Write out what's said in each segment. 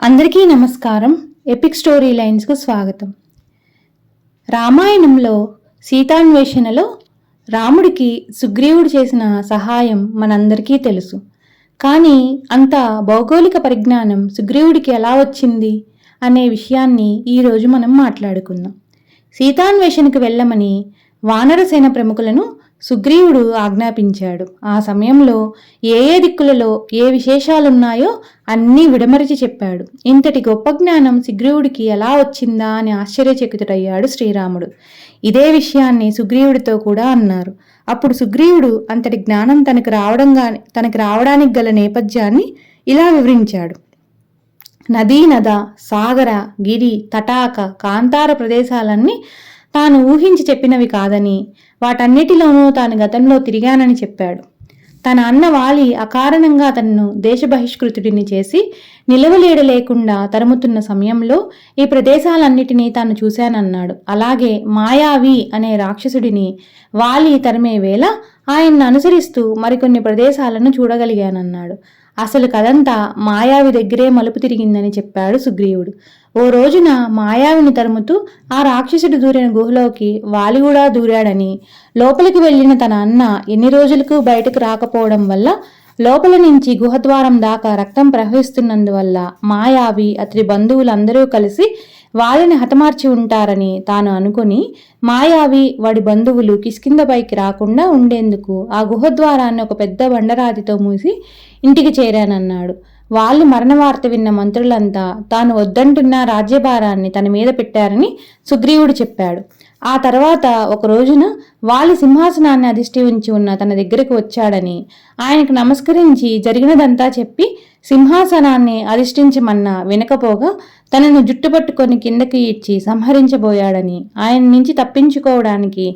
అందరికీ నమస్కారం. Epic story లైన్స్కు స్వాగతం. రామాయణంలో సీతాన్వేషణలో రాముడికి సుగ్రీవుడు చేసిన సహాయం మనందరికీ తెలుసు. కానీ అంత భౌగోళిక పరిజ్ఞానం సుగ్రీవుడికి ఎలా వచ్చింది అనే విషయాన్ని ఈరోజు మనం మాట్లాడుకుందాం. సీతాన్వేషణకు వెళ్ళమని వానరసేన ప్రముఖులను సుగ్రీవుడు ఆజ్ఞాపించాడు. ఆ సమయంలో ఏ ఏ దిక్కులలో ఏ విశేషాలున్నాయో అన్నీ విడమరిచి చెప్పాడు. ఇంతటి గొప్ప జ్ఞానం సుగ్రీవుడికి ఎలా వచ్చిందా అని ఆశ్చర్యచకితుడయ్యాడు శ్రీరాముడు. ఇదే విషయాన్ని సుగ్రీవుడితో కూడా అన్నారు. అప్పుడు సుగ్రీవుడు అంతటి జ్ఞానం తనకు రావడంగా తనకు రావడానికి గల నేపథ్యాన్ని ఇలా వివరించాడు. నదీ నద సాగర గిరి తటాక కాంతార ప్రదేశాలన్నీ తాను ఊహించి చెప్పినవి కాదని వాటన్నిటిలోనూ తాను గతంలో తిరిగానని చెప్పాడు. తన అన్న వాలి అకారణంగా తనను దేశ బహిష్కృతుడిని చేసి నిలవలేడ లేకుండా తరుముతున్న సమయంలో ఈ ప్రదేశాలన్నిటినీ తాను చూశానన్నాడు. అలాగే మాయావి అనే రాక్షసుడిని వాలి తరిమే వేళ ఆయన్ను అనుసరిస్తూ మరికొన్ని ప్రదేశాలను చూడగలిగానన్నాడు. అసలు కథంతా మాయావి దగ్గరే మలుపు తిరిగిందని చెప్పాడు సుగ్రీవుడు. ఓ రోజున మాయావిని తరుముతూ ఆ రాక్షసుడు దూరిన గుహలోకి వాలి కూడా దూరాడని లోపలికి వెళ్ళిన తన అన్న ఎన్ని రోజులకు బయటకు రాకపోవడం వల్ల లోపల నుంచి గుహద్వారం దాకా రక్తం ప్రవహిస్తున్నందువల్ల మాయావి అతడి బంధువులందరూ కలిసి వాళ్ళని హతమార్చి ఉంటారని తాను అనుకుని మాయావి వాడి బంధువులు కిష్కిందపైకి రాకుండా ఉండేందుకు ఆ గుహద్వారాన్ని ఒక పెద్ద బండరాతితో మూసి ఇంటికి చేరానన్నాడు. వాళ్ళు మరణ వార్త విన్న మంత్రులంతా తాను వద్దంటున్న రాజ్యభారాన్ని తన మీద పెట్టారని సుగ్రీవుడు చెప్పాడు. ఆ తర్వాత ఒక రోజున వాలి సింహాసనాన్ని అధిష్ఠి ఉంచి ఉన్న తన దగ్గరకు వచ్చాడని ఆయనకు నమస్కరించి జరిగినదంతా చెప్పి సింహాసనాన్ని అధిష్ఠించమన్నా వినకపోగా తనను జుట్టుపట్టుకొని కిందకి ఇచ్చి సంహరించబోయాడని ఆయన నుంచి తప్పించుకోవడానికి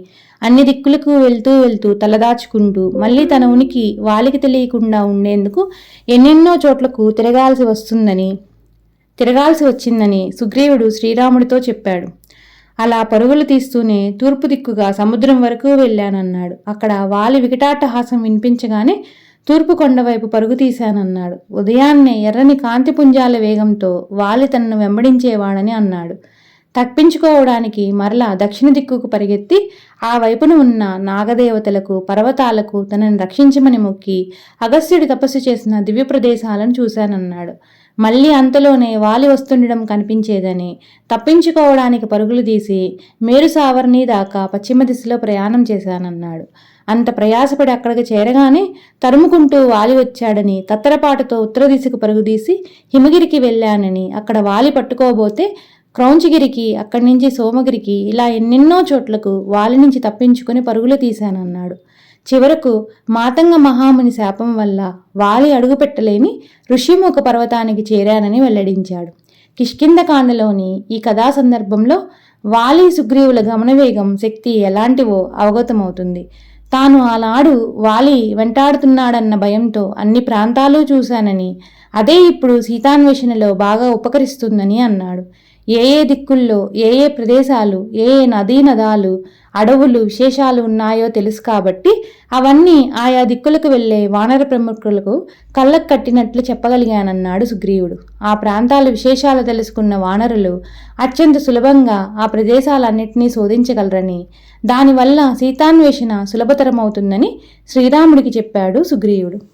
అన్ని దిక్కులకు వెళ్తూ వెళ్తూ తలదాచుకుంటూ మళ్ళీ తన ఉనికి వాలికి తెలియకుండా ఉండేందుకు ఎన్నెన్నో చోట్లకు తిరగాల్సి వస్తుందని తిరగాల్సి వచ్చిందని సుగ్రీవుడు శ్రీరాముడితో చెప్పాడు. అలా పరుగులు తీస్తూనే తూర్పు దిక్కుగా సముద్రం వరకు వెళ్ళానన్నాడు. అక్కడ వాలి వికటాటహాసం వినిపించగానే తూర్పు కొండవైపు పరుగు తీశానన్నాడు. ఉదయాన్నే ఎర్రని కాంతిపుంజాల వేగంతో వాలి తనను వెంబడించేవాడని అన్నాడు. తప్పించుకోవడానికి మరలా దక్షిణ దిక్కుకు పరిగెత్తి ఆ వైపున ఉన్న నాగదేవతలకు పర్వతాలకు తనని రక్షించమని మొక్కి అగస్త్యుడి తపస్సు చేసిన దివ్య ప్రదేశాలను చూశానన్నాడు. మళ్ళీ అంతలోనే వాలి వస్తుండడం కనిపించేదని తప్పించుకోవడానికి పరుగులు తీసి మేరు సావర్ణి దాకా పశ్చిమ దిశలో ప్రయాణం చేశానన్నాడు. అంత ప్రయాసపడి అక్కడికి చేరగానే తరుముకుంటూ వాలి వచ్చాడని తత్తరపాటుతో ఉత్తర దిశకు పరుగుదీసి హిమగిరికి వెళ్ళానని అక్కడ వాలి పట్టుకోబోతే క్రౌంచగిరికి అక్కడి నుంచి సోమగిరికి ఇలా ఎన్నెన్నో చోట్లకు వాలి నుంచి తప్పించుకుని పరుగులు తీశానన్నాడు. చివరకు మాతంగ మహాముని శాపం వల్ల వాలి అడుగుపెట్టలేని ఋషిముఖ పర్వతానికి చేరానని వెల్లడించాడు. కిష్కిందకాండలోని ఈ కథా సందర్భంలో వాలి సుగ్రీవుల గమనవేగం శక్తి ఎలాంటివో అవగతమవుతుంది. తాను ఆనాడు వాలి వెంటాడుతున్నాడన్న భయంతో అన్ని ప్రాంతాలు చూశానని అదే ఇప్పుడు సీతాన్వేషణలో బాగా ఉపకరిస్తుందని అన్నాడు. ఏ ఏ దిక్కుల్లో ఏ ఏ ప్రదేశాలు ఏ ఏ నదీ నదాలు అడవులు విశేషాలు ఉన్నాయో తెలుసు కాబట్టి అవన్నీ ఆయా దిక్కులకు వెళ్ళే వానర ప్రముఖులకు కళ్ళకు కట్టినట్లు చెప్పగలిగానన్నాడు సుగ్రీవుడు. ఆ ప్రాంతాల విశేషాలు తెలుసుకున్న వానరులు అత్యంత సులభంగా ఆ ప్రదేశాలన్నింటినీ శోధించగలరని దానివల్ల సీతాన్వేషణ సులభతరమవుతుందని శ్రీరాముడికి చెప్పాడు సుగ్రీవుడు.